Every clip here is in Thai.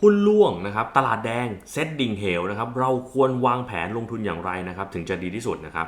หุ้นล่วงนะครับตลาดแดงเซตดิ่งเหวนะครับเราควรวางแผนลงทุนอย่างไรนะครับถึงจะดีที่สุดนะครับ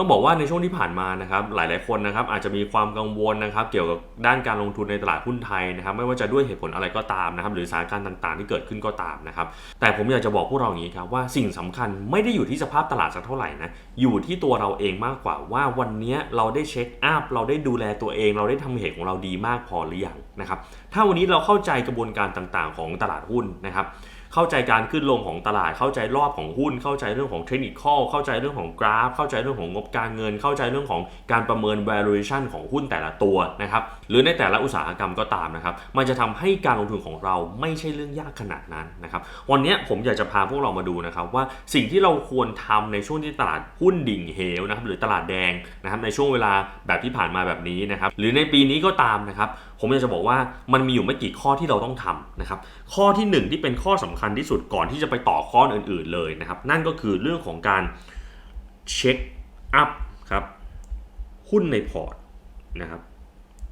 ต้องบอกว่าในช่วงที่ผ่านมานะครับหลายๆคนนะครับอาจจะมีความกังวลนะครับเกี่ยวกับด้านการลงทุนในตลาดหุ้นไทยนะครับไม่ว่าจะด้วยเหตุผลอะไรก็ตามนะครับหรือสถานการณ์ต่างๆ ที่เกิดขึ้นก็ตามนะครับแต่ผมอยากจะบอกพวกเราอย่างนี้ครับว่าสิ่งสำคัญไม่ได้อยู่ที่สภาพตลาดสักเท่าไหร่นะอยู่ที่ตัวเราเองมากกว่าว่าวันนี้เราได้เช็คอัพเราได้ดูแลตัวเอง เราได้ทำเหตุของเราดีมากพอหรือยังนะครับถ้าวันนี้เราเข้าใจกระบวนการต่างๆ ของตลาดหุ้นนะครับ เข้าใจการขึ้นลงของตลาด เข้าใจรอบของหุ้น เข้าใจเรื่องของเทคนิคเข้าใจเรื่องของกราฟ เข้าใจเรื่องของงบการเงิน เข้าใจเรื่องของการประเมิน valuation ของหุ้นแต่ละตัวนะครับหรือในแต่ละอุตสาหกรรมก็ตามนะครับมันจะทำให้การลงทุนของเราไม่ใช่เรื่องยากขนาดนั้นนะครับวันนี้ผมอยากจะพาพวกเรามาดูนะครับว่าสิ่งที่เราควรทำในช่วงที่ตลาดหุ้นดิ่งเหวนะครับหรือตลาดแดงนะครับในช่วงเวลาแบบที่ผ่านมาแบบนี้นะครับหรือในปีนี้ก็ตามนะครับ ผมอยากจะบอกว่ามันมีอยู่ไม่กี่ข้อที่เราต้องทำนะครับ ข้อที่หนึ่งที่เป็นข้อสำคัญที่สุดก่อนที่จะไปต่อข้ออื่น ๆเลยนะครับ นั่นก็คือเรื่องของการเช็คอัพครับหุ้นในพอร์ตนะครับ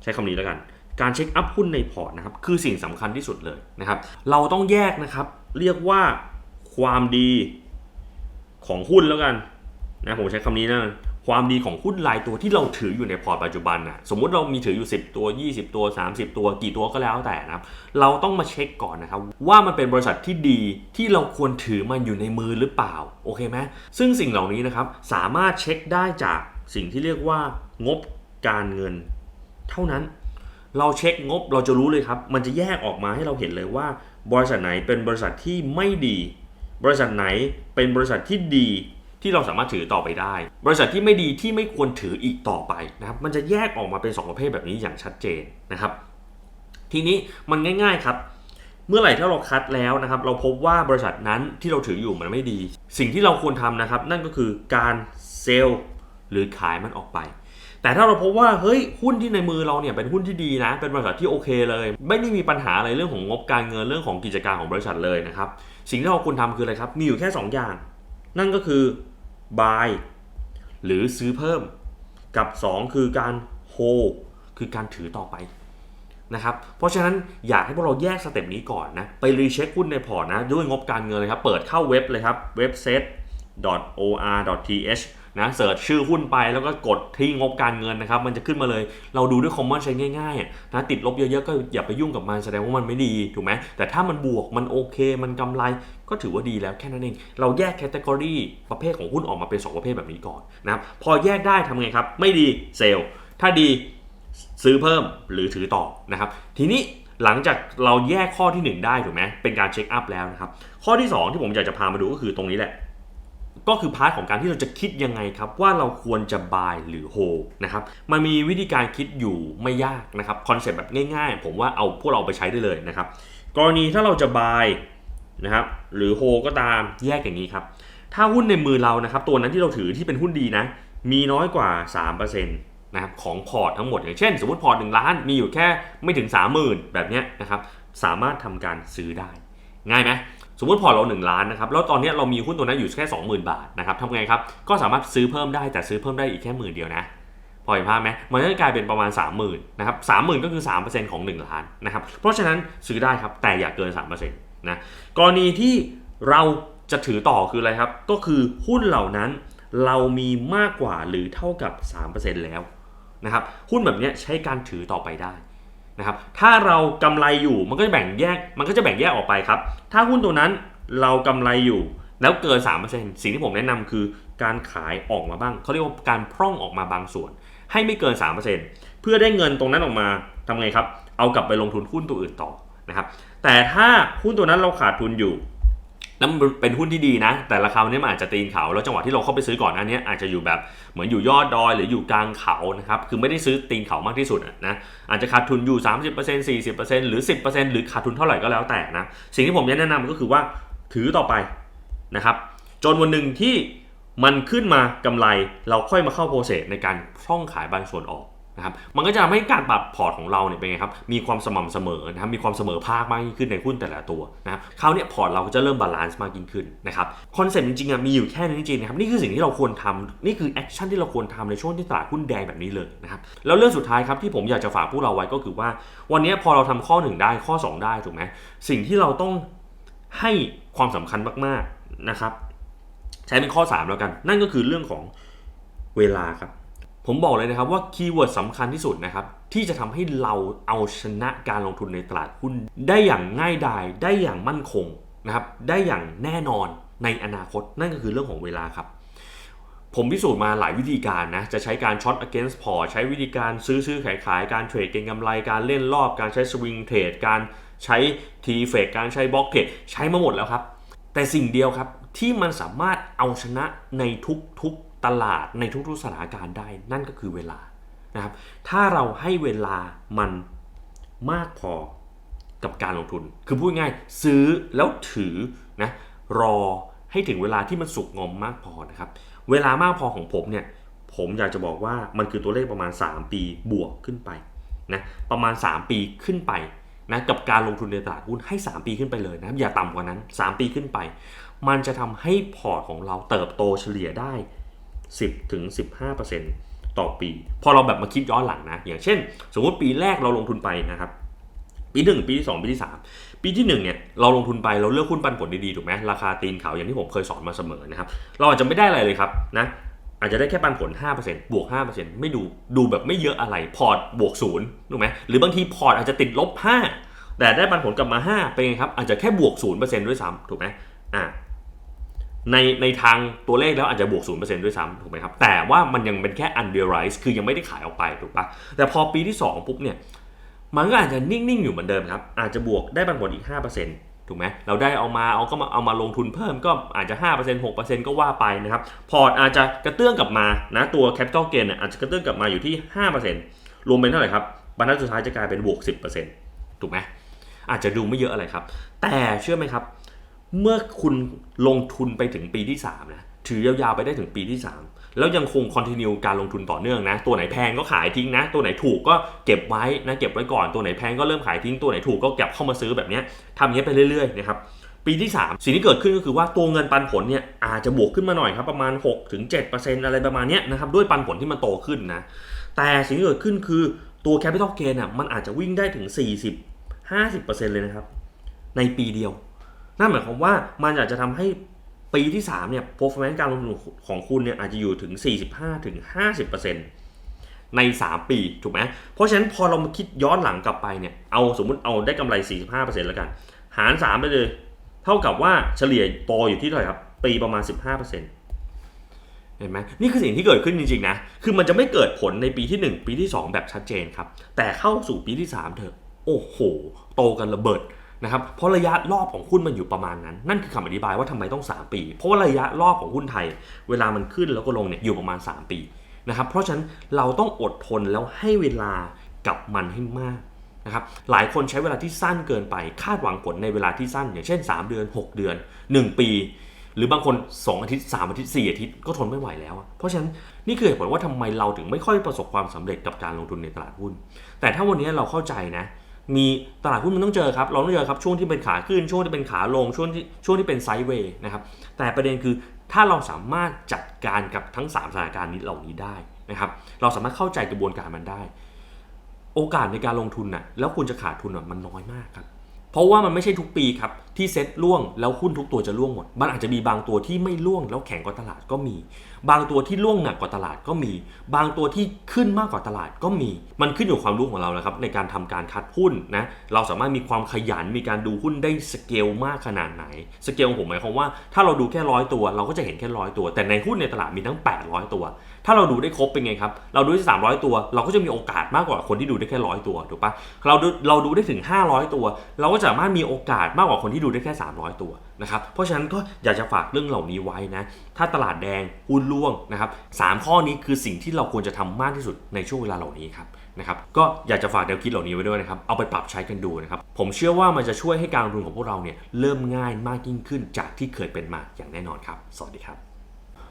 ใช้คำนี้แล้วกัน การเช็คอัพหุ้นในพอร์ตนะครับคือสิ่งสำคัญที่สุดเลยนะครับ เราต้องแยกนะครับ เรียกว่าความดีของหุ้นแล้วกันนะผมใช้คำนี้นะ ความดีของหุ้นรายตัวที่เราถืออยู่ในพอร์ตปัจจุบันนะสมมุติเรามีถืออยู่ 10 ตัว 20 ตัว 30 ตัว กี่ตัวก็แล้วแต่นะครับ เราต้องมาเช็คก่อนนะครับ ว่ามันเป็นบริษัทที่ดีที่เราควรถือมันอยู่ในมือหรือเปล่า โอเคไหมซึ่งสิ่งเหล่านี้นะครับ สามารถเช็คได้จากสิ่งที่เรียกว่างบการเงิน เท่านั้น เราเช็คงบเราจะรู้เลยครับ มันจะแยกออกมาให้เราเห็นเลยว่า บริษัทไหนเป็นบริษัทที่ไม่ดี บริษัทไหนเป็นบริษัทที่ดี ที่เราสามารถถือต่อไปได้ บริษัทที่ไม่ดีที่ไม่ควรถืออีกต่อไปนะครับมันจะแยกออกมาเป็น 2 ประเภทแบบนี้อย่างชัดเจนนะครับ ทีนี้มันง่าย ๆครับ เมื่อไหร่ถ้าเราคัดแล้วนะครับ เราพบว่าบริษัทนั้นที่เราถืออยู่มันไม่ดี สิ่งที่เราควรทำนะครับ นั่นก็คือการเซลล์หรือขายมันออกไป แต่ถ้าเราพบว่าเฮ้ยหุ้นที่ในมือเราเนี่ยเป็นหุ้นที่ดีนะ เป็นบริษัทที่โอเคเลย ไม่ได้มีปัญหาอะไรเรื่องของงบการเงินเรื่องของกิจการของบริษัทเลยนะครับ สิ่งที่เราควรทำคืออะไรครับ มีอยู่แค่ 2 อย่าง นั่นก็คือ buy หรือซื้อเพิ่ม กับ 2 คือการ hold คือการถือต่อไปนะครับ เพราะฉะนั้นอยากให้พวกเราแยกสเต็ปนี้ก่อนนะ ไปรีเช็คหุ้นในพอร์ตนะ ด้วยงบการเงินเลยครับ เปิดเข้าเว็บเลยครับ webset.or.th นะเสิร์ชชื่อหุ้นไปแล้วก็กดที่งบการเงินนะครับ มันจะขึ้นมาเลย เราดูด้วย common sense ง่ายๆนะติดลบเยอะๆ ก็อย่าไปยุ่งกับมันแสดงว่ามันไม่ดีถูกไหมแต่ถ้ามันบวกมันโอเค มันกำไรก็ถือว่าดีแล้วแค่นั้นเอง เราแยกแคตตากรีประเภทของหุ้นออกมาเป็น 2 ประเภทแบบนี้ก่อนนะครับพอแยกได้ทำไงครับ ไม่ดีเซลล์ถ้าดีซื้อเพิ่มหรือถือต่อนะครับ ทีนี้หลังจากเราแยกข้อทีหนึ่1 ได้ถูกไหมเป็นการเช็คอัพแล้วนะครับ ข้อที่ 2 ที่ผมอยากจะพามาดูก็คือตรงนี้แหละ ก็คือพาร์ทของการที่เราจะคิดยังไงครับว่าเราควรจะ buy หรือ hold นะครับมันมีวิธีการคิดอยู่ไม่ยากนะครับคอนเซ็ปต์แบบง่ายๆ ผมว่าเอาพวกเราไปใช้ได้เลยนะครับกรณีถ้าเราจะ buy นะครับหรือ hold ก็ตามแยกอย่างนี้ครับถ้าหุ้นในมือเรานะครับตัวนั้นที่เราถือที่เป็นหุ้นดีนะมีน้อยกว่า 3%นะครับของพอร์ตทั้งหมดอย่างเช่น สมมติพอร์ต1ล้านมีอยู่แค่ไม่ถึง 30,000 แบบนี้นะครับสามารถทำการซื้อได้ ง่ายไหม สมมติพอร์ตเรา 1 ล้านนะครับแล้วตอนนี้เรามีหุ้นตัวนั้นอยู่แค่ 20,000 บาทนะครับทำไงครับก็สามารถซื้อเพิ่มได้แต่ซื้อเพิ่มได้อีกแค่หมื่นเดียวนะพอเห็นภาพไหมมันจะกลายเป็นประมาณ 30,000นะครับ30,000 ก็คือ 3%ของ 1 ล้านนะครับเพราะฉะนั้นซื้อได้ครับแต่อย่าเกิน 3%นะกรณีที่เราจะถือต่อคืออะไรครับ ก็คือหุ้นเหล่านั้นเรามีมากกว่าหรือเท่ากับ 3%แล้วนะครับหุ้นแบบนี้ใช้การถือต่อไปได้ นะครับถ้าเรากำไรอยู่มันก็จะแบ่งแยกมันก็จะแบ่งแยกออกไปครับ ถ้าหุ้นตัวนั้นเรากำไรอยู่แล้วเกิน 3%สิ่งที่ผมแนะนำคือการขายออกมาบ้าง เขาเรียกว่าการพร่องออกมาบางส่วน ให้ไม่เกิน 3%เพื่อได้เงินตรงนั้นออกมาทำไงครับ เอากลับไปลงทุนหุ้นตัวอื่นต่อนะครับแต่ถ้าหุ้นตัวนั้นเราขาดทุนอยู่ แล้วมันเป็นหุ้นที่ดีนะ แต่ราคาเนี่ยมันอาจจะตีนเขา แล้วจังหวะที่เราเข้าไปซื้อก่อนอันนี้อาจจะอยู่แบบเหมือนอยู่ยอดดอยหรืออยู่กลางเขานะครับคือไม่ได้ซื้อตีนเขามากที่สุดอะนะอาจจะขาดทุนอยู่ 30% 40%หรือ 10%หรือขาดทุนเท่าไหร่ก็แล้วแต่นะสิ่งที่ผมแนะนำก็คือว่าถือต่อไปนะครับจนวันหนึ่งที่มันขึ้นมากำไรเราค่อยมาเข้าโปรเซสในการพร่องขายบางส่วนออก นะครับมันก็จะทำให้การปรับพอร์ตของเราเนี่ยเป็นไงครับมีความสม่ำเสมอนะครับมีความเสมอภาคมากยิ่งขึ้นในหุ้นแต่ละตัวนะครับคราวนี้พอร์ตเราก็จะเริ่มบาลานซ์มากยิ่งขึ้นนะครับคอนเซ็ปต์จริงๆอะมีอยู่แค่นี้จริงๆนะครับนี่คือสิ่งที่เราควรทำนี่คือแอคชั่นที่เราควรทำในช่วงที่ตลาดหุ้นแดงแบบนี้เลยนะครับแล้วเรื่องสุดท้ายครับที่ผมอยากจะฝากพวกเราไว้ก็คือว่า วันนี้พอเราทำข้อ 1 ได้ข้อ 2 ได้ถูกไหมสิ่งที่เราต้องให้ความสำคัญมากๆนะครับใช้เป็นข้อ 3 แล้วกัน นั่นก็คือเรื่องของเวลาครับ ผมบอกเลยนะครับว่าคีย์เวิร์ดสำคัญที่สุดนะครับ ที่จะทำให้เราเอาชนะการลงทุนในตลาดหุ้น ได้อย่างง่ายดายได้อย่างมั่นคงนะครับ ได้อย่างแน่นอนในอนาคตนั่นก็คือเรื่องของเวลาครับ ผมพิสูจน์มาหลายวิธีการนะ จะใช้การช็อต against port ใช้วิธีการซื้อซื้อขายขายการเทรดเก็งกำไรการเล่นรอบการใช้ swing trade การใช้ t f a k การใช้ block trade ใช้มาหมดแล้วครับ แต่สิ่งเดียวครับที่มันสามารถเอาชนะในทุกๆ ตลาดในทุกๆสถานการณ์ได้ นั่นก็คือเวลานะครับ ถ้าเราให้เวลามันมากพอกับการลงทุน คือพูดง่ายซื้อแล้วถือนะรอให้ถึงเวลาที่มันสุกงอมมากพอนะครับ เวลามากพอของผมเนี่ย ผมอยากจะบอกว่ามันคือตัวเลขประมาณ 3 ปีบวกขึ้นไปนะประมาณ 3 ปีขึ้นไปนะกับการลงทุนในตลาดหุ้นให้ 3 ปีขึ้นไปเลยนะครับอย่าต่ำกว่านั้น 3 ปีขึ้นไป มันจะทำให้พอร์ตของเราเติบโตเฉลี่ยได้ 10ถึง15%ต่อปี พอเราแบบมาคิดย้อนหลังนะ อย่างเช่น สมมติปีแรกเราลงทุนไปนะครับ ปีหนึ่งปีที่สองปีที่สามปีที่หนึ่งเนี่ยเราลงทุนไปเราเลือกหุ้นปันผลดีๆถูกไหมราคาตีนเขาอย่างที่ผมเคยสอนมาเสมอนะครับ เราอาจจะไม่ได้อะไรเลยครับนะอาจจะได้แค่ปันผล 5%บวก 5%ไม่ดูดูแบบไม่เยอะอะไรพอร์ตบวกศูนย์ถูกไหมหรือบางทีพอร์ตอาจจะติดลบ 5 แต่ได้ปันผลกลับมา 5 เป็นไงครับ อาจจะแค่บวก 0%ด้วยซ้ำถูกไหมอ่า ในในทางตัวเลขแล้วอาจจะบวก 0%ด้วยซ้ำถูกไหมครับ แต่ว่ามันยังเป็นแค่ unrealized คือยังไม่ได้ขายออกไปถูกปะแต่พอปีที่ 2 ปุ๊บเนี่ย มันก็อาจจะนิ่ง ๆ อยู่เหมือนเดิมครับ อาจจะบวกได้ปันผลอีก 5%ถูกไหมเราได้เอามาเอาก็มาเอามาลงทุนเพิ่มก็อาจจะ 5% 6%ก็ว่าไปนะครับ พอร์ตอาจจะกระเตื้องกลับมานะตัว capital gain เนี่ยอาจจะกระเตื้องกลับมาอยู่ที่ 5%รวมเป็นเท่าไหร่ครับบรรทัดสุดท้ายจะกลายเป็นบวก 10%ถูกไหมอาจจะดูไม่เยอะอะไรครับ แต่เชื่อไหมครับ เมื่อคุณลงทุนไปถึงปีที่3นะถือยาวๆไปได้ถึงปีที่ 3 แล้วยังคงคอนติเนียการลงทุนต่อเนื่องนะ ตัวไหนแพงก็ขายทิ้งนะ ตัวไหนถูกก็เก็บไว้นะเก็บไว้ก่อนตัวไหนแพงก็เริ่มขายทิ้งตัวไหนถูกก็เก็บเข้ามาซื้อแบบนี้ทำอย่างนี้ยไปเรื่อยๆนะครับปีที่ 3 สิ่งที่เกิดขึ้นก็คือว่าตัวเงินปันผลเนี่ยอาจจะบวกขึ้นมาหน่อยครับประมาณ6-7%อะไรประมาณเนี้ยนะครับด้วยปันผลที่มันโตขึ้นนะแต่สิ่งที่เกิดขึ้นคือตัว capital gain อะมันอาจจะวิ่งได้ถึง 40-50%เลยนะครับในปีเดียว นั่นหมายความว่ามันอาจจะทำให้ปีที่3เนี่ย performance การลงทุนของคุณเนี่ยอาจจะอยู่ถึง 45-50%ใน 3 ปี ถูกไหมเพราะฉะนั้นพอเรามาคิดย้อนหลังกลับไปเนี่ย เอาสมมุติเอาได้กำไร 45%แล้วกัน หาร 3 ไปเลย เท่ากับว่าเฉลี่ยโตอยู่ที่เท่าไหร่ครับ ปีประมาณ 15%เห็นไหมนี่คือสิ่งที่เกิดขึ้นจริงๆนะ คือมันจะไม่เกิดผลในปีที่ 1 ปีที่ 2 แบบชัดเจนครับ แต่เข้าสู่ปีที่ 3 เถอะ โอ้โห โตกันระเบิด นะครับเพราะระยะรอบของหุ้นมันอยู่ประมาณนั้น นั่นคือคำอธิบายว่าทำไมต้อง 3 ปี เพราะว่าระยะรอบของหุ้นไทย เวลามันขึ้นแล้วก็ลงเนี่ยอยู่ประมาณ 3 ปีนะครับเพราะฉะนั้นเราต้องอดทนแล้วให้เวลากับมันให้มากนะครับหลายคนใช้เวลาที่สั้นเกินไป คาดหวังผลในเวลาที่สั้น อย่างเช่น 3 เดือน 6 เดือน 1 ปี หรือบางคน 2 อาทิตย์ 3 อาทิตย์ 4 อาทิตย์ก็ทนไม่ไหวแล้ว เพราะฉะนั้นนี่คือเหตุผลว่าทำไมเราถึงไม่ค่อยประสบความสำเร็จกับการลงทุนในตลาดหุ้น แต่ถ้าวันนี้เราเข้าใจนะ มีตลาดหุ้นมันต้องเจอครับ เราต้องเจอครับช่วงที่เป็นขาขึ้น ช่วงที่เป็นขาลง ช่วงที่ช่วงที่เป็นไซด์เวย์นะครับ แต่ประเด็นคือถ้าเราสามารถจัดการกับทั้ง 3 สถานการณ์นี้เหล่านี้ได้นะครับ เราสามารถเข้าใจกระบวนการมันได้ โอกาสในการลงทุนน่ะแล้วคุณจะขาดทุนน่ะมันน้อยมากครับ เพราะว่ามันไม่ใช่ทุกปีครับ ที่เซ็ตล่วงแล้วหุ้นทุกตัวจะล่วงหมด มันอาจจะมีบางตัวที่ไม่ล่วงแล้วแข็งกว่าตลาดก็มี บางตัวที่ล่วงหนักกว่าตลาดก็มี บางตัวที่ขึ้นมากกว่าตลาดก็มี มันขึ้นอยู่ความรู้ของเราแล้วครับในการทำการคัดหุ้นนะ เราสามารถมีความขยันมีการดูหุ้นได้สเกลมากขนาดไหน สเกลของผมหมายความว่าถ้าเราดูแค่ร้อยตัว เราก็จะเห็นแค่ร้อยตัว แต่ในหุ้นในตลาดมีทั้ง 800 ตัว ถ้าเราดูได้ครบเป็นไงครับ เราดูได้300 ตัว เราก็จะมีโอกาสมากกว่าคนที่ดูได้แค่ร้อยตัว ถูกปะเราดูเราดูได้ถึง 500 ตัว เราก็สามารถมีโอกาสมากกว่าคนที่ดูได้แค่ 300 ตัวนะครับ เพราะฉะนั้นก็อยากจะฝากเรื่องเหล่านี้ไว้นะ ถ้าตลาดแดงหุ้นร่วงนะครับสามข้อนี้คือสิ่งที่เราควรจะทำมากที่สุดในช่วงเวลาเหล่านี้ครับนะครับ ก็อยากจะฝากแนวคิดเหล่านี้ไว้ด้วยนะครับ เอาไปปรับใช้กันดูนะครับ ผมเชื่อว่ามันจะช่วยให้การลงทุนของพวกเราเนี่ยเริ่มง่ายมากยิ่งขึ้นจากที่เคยเป็นมาอย่างแน่นอนครับ สวัสดีครับ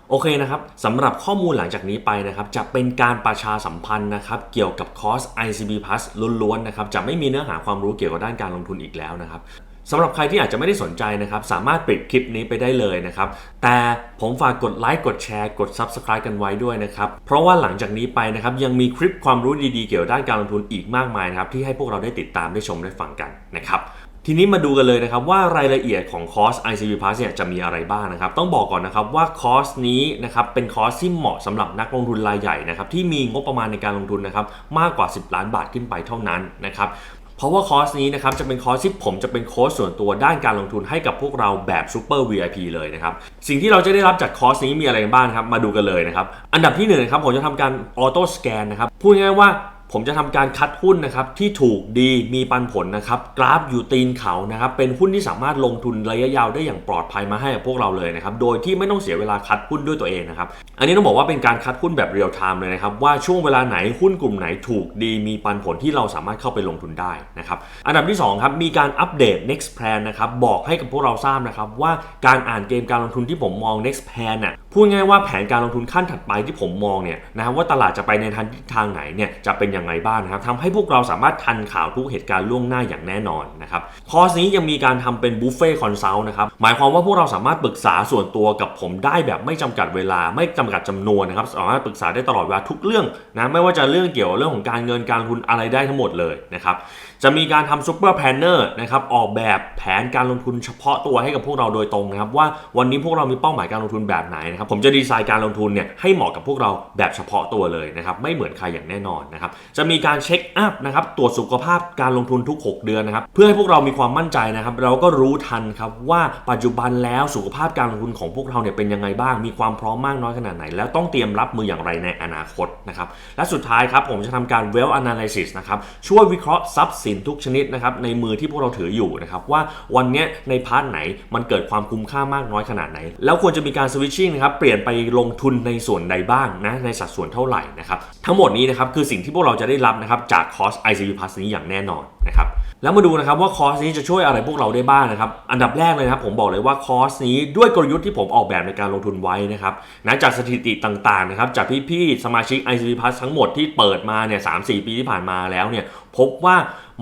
โอเคนะครับสำหรับข้อมูลหลังจากนี้ไปนะครับจะเป็นการประชาสัมพันธ์นะครับเกี่ยวกับคอร์ส ICB Plus ล้วนๆนะครับจะไม่มีเนื้อหาความรู้เกี่ยวกับด้านการลงทุนอีกแล้วนะครับ สำหรับใครที่อาจจะไม่ได้สนใจนะครับ สามารถปิดคลิปนี้ไปได้เลยนะครับ แต่ผมฝากกดไลค์กดแชร์กด Subscribe กันไว้ด้วยนะครับ เพราะว่าหลังจากนี้ไปนะครับ ยังมีคลิปความรู้ดีๆเกี่ยวด้านการลงทุนอีกมากมายนะครับ ที่ให้พวกเราได้ติดตามได้ชมได้ฟังกันนะครับทีนี้มาดูกันเลยนะครับว่ารายละเอียดของคอร์ส ICB Plus เนี่ยจะมีอะไรบ้างนะครับ ต้องบอกก่อนนะครับว่าคอร์สนี้นะครับเป็นคอร์สที่เหมาะสำหรับนักลงทุนรายใหญ่นะครับที่มีงบประมาณในการลงทุนนะครับมากกว่า 10 ล้านบาทขึ้นไปเท่านั้นนะครับ เพราะว่าคอร์สนี้นะครับจะเป็นคอร์สที่ผมจะเป็นโค้ชส่วนตัวด้านการลงทุนให้กับพวกเราแบบซูเปอร์ VIP เลยนะครับ สิ่งที่เราจะได้รับจากคอร์สนี้มีอะไรกันบ้างครับ มาดูกันเลยนะครับ อันดับที่หนึ่งนะครับผมจะทำการออโต้สแกนนะครับ พูดง่ายๆว่า ผมจะทำการคัดหุ้นนะครับที่ถูกดีมีปันผลนะครับกราฟอยู่ตีนเขานะครับเป็นหุ้นที่สามารถลงทุนระยะยาวได้อย่างปลอดภัยมาให้กับพวกเราเลยนะครับโดยที่ไม่ต้องเสียเวลาคัดหุ้นด้วยตัวเองนะครับอันนี้ต้องบอกว่าเป็นการคัดหุ้นแบบเรียลไทม์เลยนะครับว่าช่วงเวลาไหนหุ้นกลุ่มไหนถูกดีมีปันผลที่เราสามารถเข้าไปลงทุนได้นะครับอันดับที่สองครับมีการอัปเดต next plan นะครับบอกให้กับพวกเราทราบนะครับว่าการอ่านเกมการลงทุนที่ผมมอง next plan น่ะพูดง่ายว่าแผนการลงทุนขั้นถัดไปที่ผมมองเนี่ยนะครับว่าตลาดจะไปในทางทิศทางไหนเนี่ยจะเป็นยังไงบ้างนะครับทำให้พวกเราสามารถทันข่าวทุกเหตุการณ์ล่วงหน้าอย่างแน่นอนนะครับคอร์สนี้ยังมีการทำเป็นบุฟเฟ่คอนซัลท์นะครับหมายความว่าพวกเราสามารถปรึกษาส่วนตัวกับผมได้แบบไม่จำกัดเวลาไม่จำกัดจำนวนนะครับสามารถปรึกษาได้ตลอดเวลาทุกเรื่องนะไม่ว่าจะเรื่องเกี่ยวเรื่องของการเงินการลงทุนอะไรได้ทั้งหมดเลยนะครับจะมีการทำซูเปอร์แพนเนอร์นะครับออกแบบแผนการลงทุนเฉพาะตัวให้กับพวกเราโดยตรงนะครับว่าวันนี้พวกเรามีเป้าหมายการลงทุนแบบไหนนะครับผมจะดีไซน์การลงทุนเนี่ยให้เหมาะกับพวกเราแบบเฉพาะตัวเลยนะครับไม่เหมือนใครอย่างแน่นอนนะครับจะมีการเช็คอัพนะครับตรวจสุขภาพการลงทุนทุก 6 เดือนนะครับเพื่อให้พวกเรามีความมั่นใจนะครับเราก็รู้ทันครับว่าปัจจุบันแล้วสุขภาพการลงทุนของพวกเราเนี่ยเป็นยังไงบ้าง มีความพร้อมมากน้อยขนาดไหน แล้วต้องเตรียมรับมืออย่างไรในอนาคตนะครับและสุดท้ายครับผมจะทำการ well analysis นะครับช่วยวิเคราะห์ทรัพย์สินทุกชนิดนะครับในมือที่พวกเราถืออยู่นะครับว่าวันนี้ในพาร์ทไหนมันเกิดความคุ้มค่ามากน้อยขนาดไหน แล้วควรจะมีการ switching นะครับเปลี่ยนไปลงทุนในส่วนใดบ้างนะในสัดส่วนเท่าไหร่นะครับทั้งหมดนี้นะครับคือสิ่งที่พวกเราจะได้รับนะครับจากคอร์ส ICB Plus นี้อย่างแน่นอนนะครับแล้วมาดูนะครับว่าคอร์สนี้จะช่วยอะไรพวกเราได้บ้างนะครับ อันดับแรกเลยนะครับผมบอกเลยว่าคอร์สนี้ด้วยกลยุทธ์ที่ผมออกแบบในการลงทุนไว้นะครับนะจากสถิติต่างๆนะครับจากพี่ๆสมาชิก ICB Plus ทั้งหมดที่เปิดมาเนี่ย3-4ปีที่ผ่านมาแล้วเนี่ยพบว่า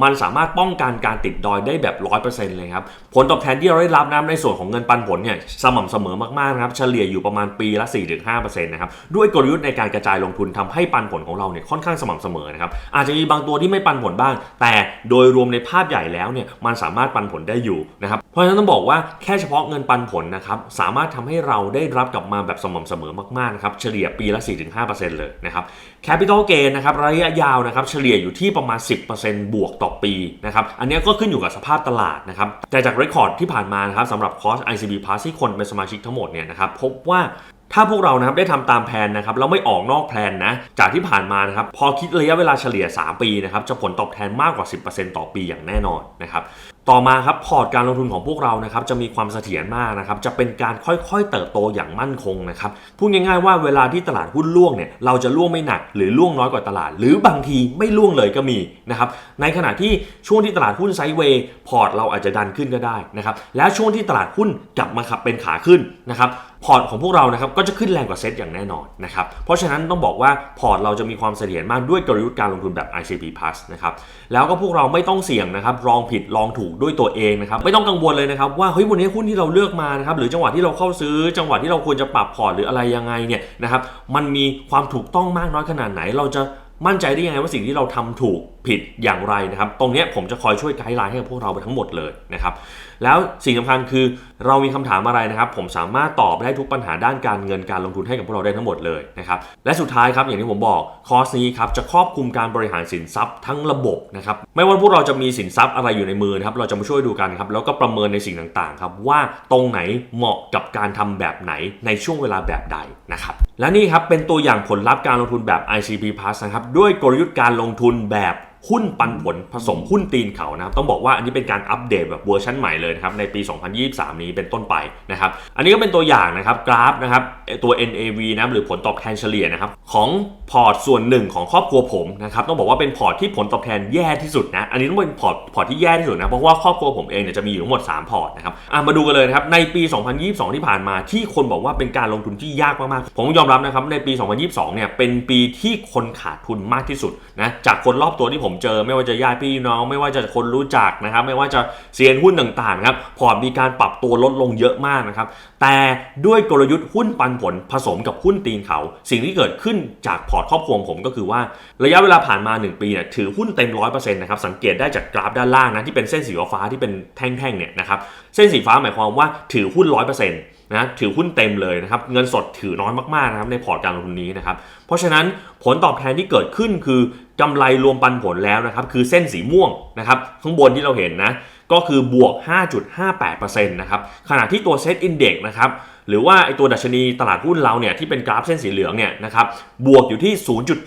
มันสามารถป้องกันการติดดอยได้แบบ 100%เลยครับ ผลตอบแทนที่เราได้รับนะในส่วนของเงินปันผลเนี่ยสม่ำเสมอมากๆนะครับ เฉลี่ยอยู่ประมาณปีละ 4-5%นะครับ ด้วยกลยุทธ์ในการกระจายลงทุนทำให้ปันผลของเราเนี่ยค่อนข้างสม่ำเสมอนะครับ อาจจะมีบางตัวที่ไม่ปันผลบ้าง แต่โดยรวมในภาพใหญ่แล้วเนี่ยมันสามารถปันผลได้อยู่นะครับ เพราะฉะนั้นต้องบอกว่าแค่เฉพาะเงินปันผลนะครับสามารถทำให้เราได้รับกลับมาแบบสม่ำเสมอมากๆนะครับเฉลี่ยปีละ 4-5%เลยนะครับ Capital Gain นะครับระยะยาวนะครับเฉลี่ยอยู่ที่ประมาณ 10%บวกต่อปีนะครับ อันนี้ก็ขึ้นอยู่กับสภาพตลาดนะครับ แต่จากเรคคอร์ดที่ผ่านมานะครับสำหรับคอร์ส ICB Plus ที่คนเป็นสมาชิกทั้งหมดเนี่ยนะครับพบว่า ถ้าพวกเรานะครับได้ทำตามแผนนะครับแล้วไม่ออกนอกแผนนะ จากที่ผ่านมานะครับพอคิดระยะเวลาเฉลี่ย 3 ปีนะครับจะผลตอบแทนมากกว่า 10%ต่อปีอย่างแน่นอนนะครับต่อมาครับพอร์ตการลงทุนของพวกเรานะครับจะมีความเสถียรมากนะครับจะเป็นการค่อยๆ เติบโตอย่างมั่นคงนะครับพูดง่ายๆว่าเวลาที่ตลาดหุ้นล่วงเนี่ยเราจะล่วงไม่หนัก หรือล่วงน้อยกว่าตลาด หรือบางทีไม่ล่วงเลยก็มีนะครับในขณะที่ช่วงที่ตลาดหุ้นไซด์เวย์พอร์ตเราอาจจะดันขึ้นก็ได้นะครับแล้วช่วงที่ตลาดหุ้นกลับมาขับเป็นขาขึ้นนะครับ พอร์ตของพวกเรานะครับก็จะขึ้นแรงกว่าเซ็ตอย่างแน่นอนนะครับเพราะฉะนั้นต้องบอกว่าพอร์ตเราจะมีความเสถียรมากด้วยกลยุทธ์การลงทุนแบบ ICP Plus นะครับแล้วก็พวกเราไม่ต้องเสี่ยงนะครับลองผิดลองถูกด้วยตัวเองนะครับไม่ต้องกังวลเลยนะครับว่าเฮ้ยวันนี้หุ้นที่เราเลือกมานะครับหรือจังหวะที่เราเข้าซื้อ จังหวะที่เราควรจะปรับพอร์ตหรืออะไรยังไงเนี่ยนะครับมันมีความถูกต้องมากน้อยขนาดไหน เราจะมั่นใจได้ยังไงว่าสิ่งที่เราทำถูกผิดอย่างไรนะครับ ตรงนี้ผมจะคอยช่วยไกด์ไลน์ให้กับพวกเราไปทั้งหมดเลยนะครับ แล้วสิ่งสำคัญคือเรามีคำถามอะไรนะครับ ผมสามารถตอบได้ทุกปัญหาด้านการเงินการลงทุนให้กับพวกเราได้ทั้งหมดเลยนะครับ และสุดท้ายครับอย่างที่ผมบอกคอร์สนี้ครับจะครอบคลุมการบริหารสินทรัพย์ทั้งระบบนะครับไม่ว่าพวกเราจะมีสินทรัพย์อะไรอยู่ในมือนะครับเราจะมาช่วยดูกันครับแล้วก็ประเมินในสิ่งต่างๆครับว่าตรงไหนเหมาะกับการทำแบบไหนในช่วงเวลาแบบใดนะครับและนี่ครับเป็นตัวอย่างผลลัพธ์การลงทุนแบบ ICP Plus นะครับด้วยกลยุทธ์การลงทุนแบบ หุ้นปันผลผสมหุ้นตีนเขานะครับต้องบอกว่าอันนี้เป็นการอัปเดตแบบเวอร์ชันใหม่เลยนะครับในปี 2023 นี้เป็นต้นไปนะครับอันนี้ก็เป็นตัวอย่างนะครับกราฟนะครับตัว NAV นะหรือผลตอบแทนเฉลี่ยนะครับของพอร์ตส่วนหนึ่งของครอบครัวผมนะครับต้องบอกว่าเป็นพอร์ตที่ผลตอบแทนแย่ที่สุดนะอันนี้ต้องเป็นพอร์ตพอร์ตที่แย่ที่สุดนะเพราะว่าครอบครัวผมเองเนี่ยจะมีอยู่ทั้งหมด 3 พอร์ตนะครับมาดูกันเลยนะครับในปี 2022 ที่ผ่านมาที่คนบอกว่าเป็นการลงทุนที่ยากมากๆผมยอมรับนะครับในปี 2022 เนี่ยเป็นปีที่คนขาดทุนมากที่สุดนะจากคนรอบตัวที่ผมเจอ ไม่ว่าจะญาติพี่น้อง ไม่ว่าจะคนรู้จักนะครับ ไม่ว่าจะเซียนหุ้นต่างๆครับพอร์ตมีการปรับตัวลดลงเยอะมากนะครับ แต่ด้วยกลยุทธ์หุ้นปันผลผสมกับหุ้นตีนเขา สิ่งที่เกิดขึ้นจากพอร์ตครอบครัวของผมก็คือว่าระยะเวลาผ่านมา 1 ปีเนี่ยถือหุ้นเต็ม100%นต์นะครับสังเกตได้จากกราฟด้านล่างนะที่เป็นเส้นสีฟ้าที่เป็นแท่งๆเนี่ยนะครับเส้นสีฟ้าหมายความว่าถือหุ้น100%นต์ะถือหุ้นเต็มเลยนะครับเงินสดถือน้อยมากๆนะครับในพอร์ตการลงทุนนี้นะครับเพราะฉะนั้นผลตอบแทนที่เกิดขึ้นคือกำไรรวมปันผลแล้วนะครับคือเส้นสีม่วงนะครับข้างบนที่เราเห็นนะก็คือบวก 5.58%นะครับขณะที่ตัวเซตอินเด็กนะครับหรือว่าไอตัวดัชนีตลาดหุ้นเราเนี่ยที่เป็นกราฟเส้นสีเหลืองเนี่ยนะครับบวกอยู่ที่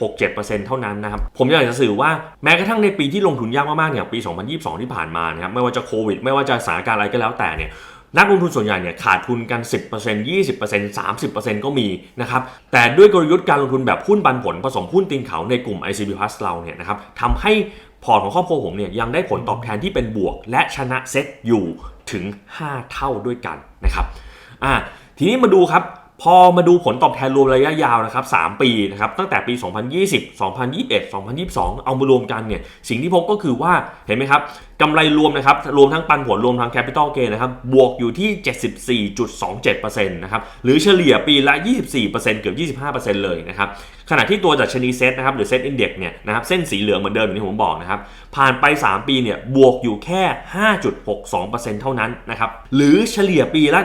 0.67%เท่านั้นนะครับผมอยากจะสื่อว่าแม้กระทั่งในปีที่ลงทุนยากมากๆอย่างปี 2022 ที่ผ่านมานะครับไม่ว่าจะโควิด ไม่ว่าจะสถานการณ์อะไรก็แล้วแต่เนี่ย นักลงทุนส่วนใหญ่เนี่ยขาดทุนกัน 10% 20% 30%ก็มีนะครับ แต่ด้วยกลยุทธ์การลงทุนแบบหุ้นปันผลผสมหุ้นตีนเขาในกลุ่ม ICB Plus เราเนี่ยนะครับทำให้พอร์ตของครอบครัวผมเนี่ยยังได้ผลตอบแทนที่เป็นบวก และชนะเซ็ตอยู่ถึง 5 เท่าด้วยกันนะครับอ่าทีนี้มาดูครับพอมาดูผลตอบแทนรวมระยะยาวนะครับ 3 ปีนะครับ ตั้งแต่ปี 2020 2021 2022 เอามารวมกันเนี่ย สิ่งที่พบก็คือว่า เห็นไหมครับ กำไรรวมนะครับ รวมทั้งปันผลรวมทั้งแคปิตอลเกนนะครับ บวกอยู่ที่ 74.27%นะครับ หรือเฉลี่ยปีละ 24%เกือบ 25%เลยนะครับ ขณะที่ตัวดัชนีเซ็ตนะครับ หรือเซ็ตอินเด็กซ์เนี่ยนะครับ เส้นสีเหลืองเหมือนเดิมอย่างที่ผมบอกนะครับ ผ่านไป 3 ปีเนี่ย บวกอยู่แค่ 5.62%เท่านั้นนะครับ หรือเฉลี่ยปีละ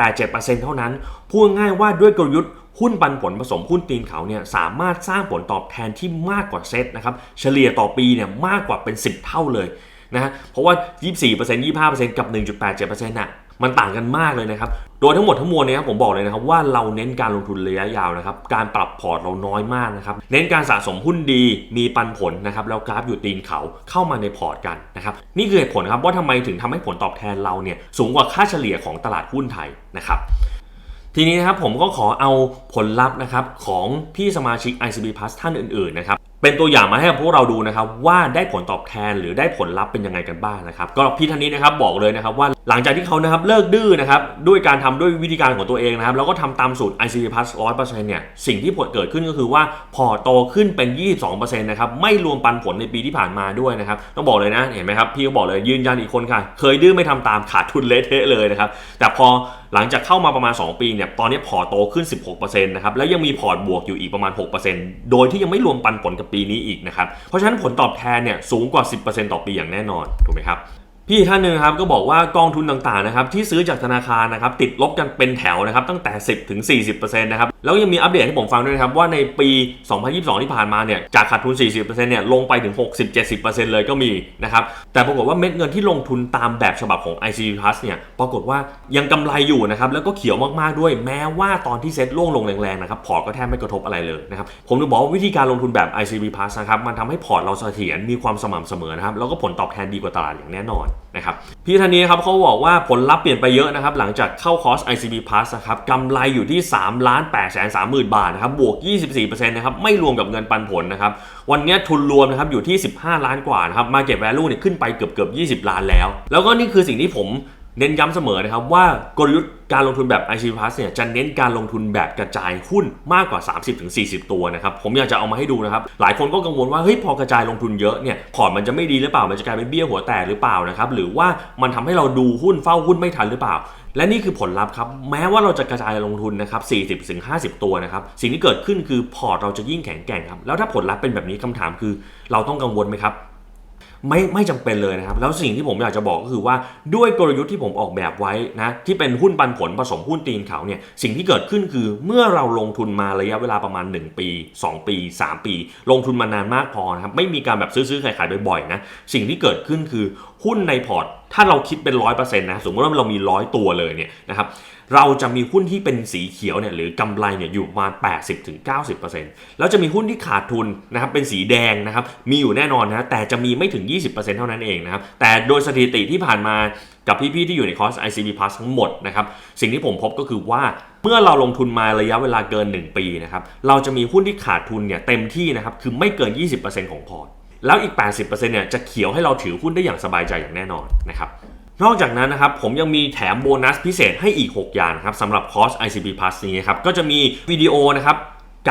1.87%เท่านั้น พูดง่ายว่าด้วยกลยุทธ์หุ้นปันผลผสมหุ้นตีนเขาเนี่ยสามารถสร้างผลตอบแทนที่มากกว่าเซ็ตนะครับ เฉลี่ยต่อปีเนี่ยมากกว่าเป็น 10 เท่าเลย นะฮะเพราะว่า 24% 25%กับ 1.87%น่ะมันต่างกันมากเลยนะครับ โดยทั้งหมดทั้งมวลเนี่ยครับผมบอกเลยนะครับว่าเราเน้นการลงทุนระยะยาวนะครับ การปรับพอร์ตเราน้อยมากนะครับ เน้นการสะสมหุ้นดีมีปันผลนะครับแล้วกราฟอยู่ตีนเขาเข้ามาในพอร์ตกันนะครับนี่คือเหตุผลครับว่าทำไมถึงทำให้ผลตอบแทนเราเนี่ยสูงกว่าค่าเฉลี่ยของตลาดหุ้นไทยนะครับทีนี้นะครับผมก็ขอเอาผลลัพธ์นะครับของพี่สมาชิก ICB Plus ท่านอื่นๆนะครับ เป็นตัวอย่างมาให้กับพวกเราดูนะครับ ว่าได้ผลตอบแทนหรือได้ผลลัพธ์เป็นยังไงกันบ้างนะครับก็พี่ท่านนี้นะครับบอกเลยนะครับว่าหลังจากที่เขานะครับเลิกดื้อนะครับด้วยการทำด้วยวิธีการของตัวเองนะครับแล้วก็ทำตามสูตร ICB Plus 100%เนี่ยสิ่งที่ผลเกิดขึ้นก็คือว่าพอโตขึ้นเป็น 22%นะครับไม่รวมปันผลในปีที่ผ่านมาด้วยนะครับต้องบอกเลยนะเห็นไหมครับพี่ก็บอกเลยยืนยันอีกคนค่ะ เคยดื้อไม่ทำตามขาดทุนเละเทะเลยนะครับแต่พอหลังจากเข้ามาประมาณ 2 ปีเนี่ยตอนนี้พอร์ตโตขึ้น 16%นะครับแล้วยังมีพอร์ตบวกอยู่อีกประมาณ 6%โดยที่ยังไม่รวมปันผลกับปีนี้อีกนะครับเพราะฉะนั้นผลตอบแทนเนี่ยสูงกว่า 10%ต่อปีอย่างแน่นอนถูกไหมครับพี่ท่านหนึ่งครับก็บอกว่ากองทุนต่างๆนะครับที่ซื้อจากธนาคารนะครับติดลบกันเป็นแถวนะครับตั้งแต่ 10ถึง40%นะครับ แล้วยังมีอัปเดตให้ผมฟังด้วยนะครับ ว่าในปี 2022 ที่ผ่านมาเนี่ยจากขาดทุน 40%เนี่ยลงไปถึง 60-70%เลยก็มีนะครับแต่ปรากฏว่าเม็ดเงินที่ลงทุนตามแบบฉบับของ ICB Plus เนี่ยปรากฏว่ายังกำไรอยู่นะครับแล้วก็เขียวมากๆด้วย แม้ว่าตอนที่เซ็ตล่วงลงแรงๆนะครับพอร์ตก็แทบไม่กระทบอะไรเลยนะครับผมจะบอกว่าวิธีการลงทุนแบบ ICB Plus นะครับมันทำให้พอร์ตเราเสถียรมีความสม่ำเสมอนะครับแล้วก็ผลตอบแทนดีกว่าตลาดอย่างแน่นอนนะครับพี่ท่านนี้ครับเขาบอกว่าผลลัพธ์เปลี่ยนไปเยอะนะครับหลังจากเข้าคอร์ส ICB Plus นะครับกำไรอยู่ที่3ล้าน8แสน3หมื่นบาทนะครับบวก 24%นะครับไม่รวมกับเงินปันผลนะครับวันนี้ทุนรวมนะครับอยู่ที่ 15 ล้านกว่านะครับ Market Value เนี่ยขึ้นไปเกือบเกือบ20 ล้านแล้ว แล้วก็นี่คือสิ่งที่ผมเน้นย้ำเสมอนะครับว่ากลยุทธ์การลงทุนแบบ ICB Plus เนี่ยจะเน้นการลงทุนแบบกระจายหุ้นมากกว่า 30-40 ตัวนะครับผมอยากจะเอามาให้ดูนะครับ หลายคนก็กังวลว่าเฮ้ยพอกระจายลงทุนเยอะเนี่ยพอร์ตมันจะไม่ดีหรือเปล่ามันจะกลายเป็นเบี้ยหัวแตกหรือเปล่านะครับหรือว่ามันทำให้เราดูหุ้นเฝ้าหุ้นไม่ทันหรือเปล่า และนี่คือผลลัพธ์ครับแม้ว่าเราจะกระจายลงทุนนะครับ40-50 ตัวนะครับสิ่งที่เกิดขึ้นคือพอร์ตเราจะยิ่งแข็งแกร่งครับแล้วถ้าผลลัพธ์เป็นแบบนี้คำถามคือ เราต้องกังวลไหมครับ ไม่ไม่จำเป็นเลยนะครับ แล้วสิ่งที่ผมอยากจะบอกก็คือว่าด้วยกลยุทธ์ที่ผมออกแบบไว้นะที่เป็นหุ้นปันผลผสมหุ้นตีนเขาเนี่ยสิ่งที่เกิดขึ้นคือเมื่อเราลงทุนมาระยะเวลาประมาณ 1 ปี 2 ปี 3 ปี ลงทุนมานานมากพอนะครับไม่มีการแบบซื้อๆขายๆบ่อยๆนะสิ่งที่เกิดขึ้นคือหุ้นในพอร์ตถ้าเราคิดเป็นร้อยเปอร์เซ็นต์นะสมมติว่าเรามีร้อยตัวเลยเนี่ยนะครับ เราจะมีหุ้นที่เป็นสีเขียวเนี่ยหรือกำไรเนี่ยอยู่ประมาณ 80-90%แล้วจะมีหุ้นที่ขาดทุนนะครับเป็นสีแดงนะครับมีอยู่แน่นอนนะแต่จะมีไม่ถึง 20%เท่านั้นเองนะครับแต่โดยสถิติที่ผ่านมากับพี่ๆที่อยู่ในคอร์ส ICB Plus ทั้งหมดนะครับสิ่งที่ผมพบก็คือว่าเมื่อเราลงทุนมาระยะเวลาเกิน 1 ปีนะครับเราจะมีหุ้นที่ขาดทุนเนี่ยเต็มที่นะครับคือไม่เกิน 20%ของพอร์ตแล้วอีก 80%เนี่ยจะเขียวให้เราถือหุ้นได้อย่างสบายใจอย่างแน่นอนนะครับ นอกจากนั้นนะครับผมยังมีแถมโบนัสพิเศษให้อีก 6 อย่างนะครับสำหรับคอร์ส ICB Plus นี้ครับก็จะมีวิดีโอนะครับ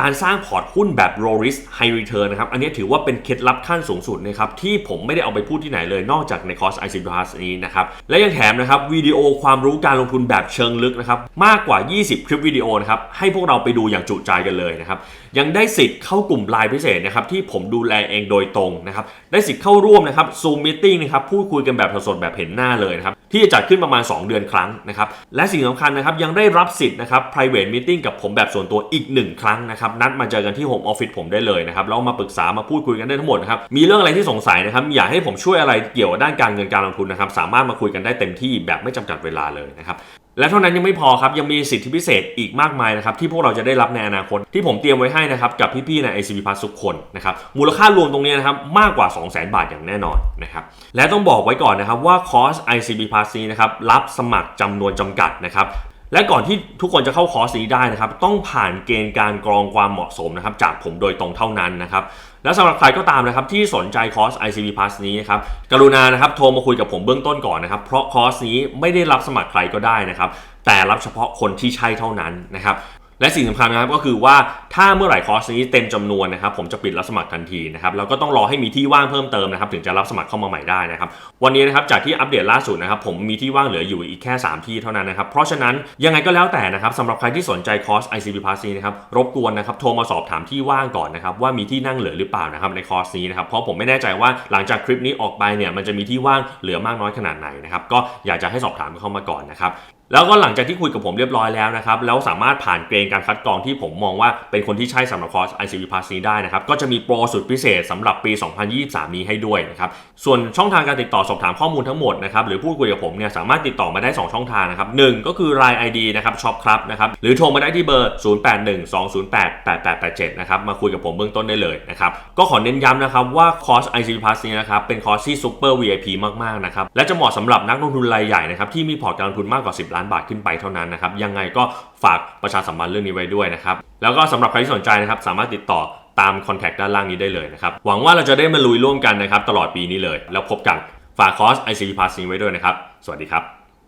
การสร้างพอร์ตหุ้นแบบ low risk high return นะครับ อันนี้ถือว่าเป็นเคล็ดลับขั้นสูงสุดนะครับที่ผมไม่ได้เอาไปพูดที่ไหนเลยนอกจากในคอร์ส i c Plus นี้นะครับ และยังแถมนะครับวิดีโอความรู้การลงทุนแบบเชิงลึกนะครับมากกว่า 20 คลิปวิดีโอนะครับให้พวกเราไปดูอย่างจุใจกันเลยนะครับ ยังได้สิทธิ์เข้ากลุ่มไลน์พิเศษนะครับที่ผมดูแลเองโดยตรงนะครับได้สิทธิ์เข้าร่วมนะครับ Zoom Meeting นะครับพูดคุยกันแบบสดๆแบบเห็นหน้าเลยนะครับที่จะจัดขึ้นประมาณ 2 เดือนครั้งนะครับและสิ่งสำคัญนะครับยังได้รับสิทธิ์นะครับ private meeting กับผมแบบส่วนตัวอีก 1 ครั้งนะครับนัดมาเจอกันที่ Home Office ผมได้เลยนะครับแล้วมาปรึกษามาพูดคุยกันได้ทั้งหมดนะครับมีเรื่องอะไรที่สงสัยนะครับอยากให้ผมช่วยอะไรเกี่ยวกับด้านการเงินการลงทุนนะครับสามารถมาคุยกันได้เต็มที่แบบไม่จำกัดเวลาเลยนะครับ และเท่านั้นยังไม่พอครับยังมีสิทธิพิเศษอีกมากมายนะครับที่พวกเราจะได้รับในอนาคตที่ผมเตรียมไว้ให้นะครับกับพี่ๆใน ICP Plus ทุกคนนะครับมูลค่ารวมตรงนี้นะครับมากกว่า 200,000 บาทอย่างแน่นอนนะครับและต้องบอกไว้ก่อนนะครับว่าคอร์ส ICP Plus นี้นะครับรับสมัครจำนวนจำกัดนะครับ และก่อนที่ทุกคนจะเข้าคอร์สนี้ได้นะครับ ต้องผ่านเกณฑ์การกรองความเหมาะสมนะครับ จากผมโดยตรงเท่านั้นนะครับ และสำหรับใครก็ตามนะครับ ที่สนใจคอร์ส ICB Plus นี้นะครับ กรุณานะครับโทรมาคุยกับผมเบื้องต้นก่อนนะครับ เพราะคอร์สนี้ไม่ได้รับสมัครใครก็ได้นะครับ แต่รับเฉพาะคนที่ใช่เท่านั้นนะครับ และสิ่งสำคัญนะครับก็คือว่าถ้าเมื่อไหร่คอร์สนี้เต็มจำนวนนะครับผมจะปิดรับสมัครทันทีนะครับแล้วก็ต้องรอให้มีที่ว่างเพิ่มเติมนะครับถึงจะรับสมัครเข้ามาใหม่ได้นะครับวันนี้นะครับจากที่อัปเดตล่าสุดนะครับผมมีที่ว่างเหลืออยู่อีกแค่ 3 ที่เท่านั้นนะครับเพราะฉะนั้นยังไงก็แล้วแต่นะครับสำหรับใครที่สนใจคอร์ส ICB Plus นี้นะครับรบกวนนะครับโทรมาสอบถามที่ว่างก่อนนะครับว่ามีที่นั่งเหลือหรือเปล่านะครับในคอร์สนี้นะครับเพราะผมไม่แน่ใจว่าหลังจากคลิปนี้ออกไปเนี่ยมันจะมีที่ว่างเหลือมากน้อยขนาดไหนนะครับก็อยากจะให้สอบถามเข้ามาก่อนนะครับ แล้วก็หลังจากที่คุยกับผมเรียบร้อยแล้วนะครับ แล้วสามารถผ่านเกณฑ์การคัดกรองที่ผมมองว่าเป็นคนที่ใช่สำหรับคอร์ส ICB Plus นี้ได้นะครับ ก็จะมีโปรสุดพิเศษสำหรับปี 2023 นี้ให้ด้วยนะครับ ส่วนช่องทางการติดต่อสอบถามข้อมูลทั้งหมดนะครับ หรือพูดคุยกับผมเนี่ยสามารถติดต่อมาได้ 2 ช่องทางนะครับหนึ่งก็คือ Line ID นะครับช็อปครับนะครับ หรือโทรมาได้ที่เบอร์ 0812088887 นะครับ มาคุยกับผมเบื้องต้นได้เลยนะครับ ก็ขอเน้นย้ำนะครับว่าคอร์ส ICB Plus นี้นะครับเป็นคอร์สที่ซูเปอร์ VIP มากๆนะครับและจะเหมาะสำหรับนักลงทุนรายใหญ่นะครับที่มีพอร์ตการลงทุนมากกว่า 10ล้านบาทขึ้นไปเท่านั้นนะครับ ยังไงก็ฝากประชาสัมพันธ์เรื่องนี้ไว้ด้วยนะครับ แล้วก็สำหรับใครที่สนใจนะครับ สามารถติดต่อตามคอนแทคด้านล่างนี้ได้เลยนะครับ หวังว่าเราจะได้มาลุยร่วมกันนะครับตลอดปีนี้เลย แล้วพบกัน ฝากคอร์ส ICB Plus นี้ไว้ด้วยนะครับ สวัสดีครับ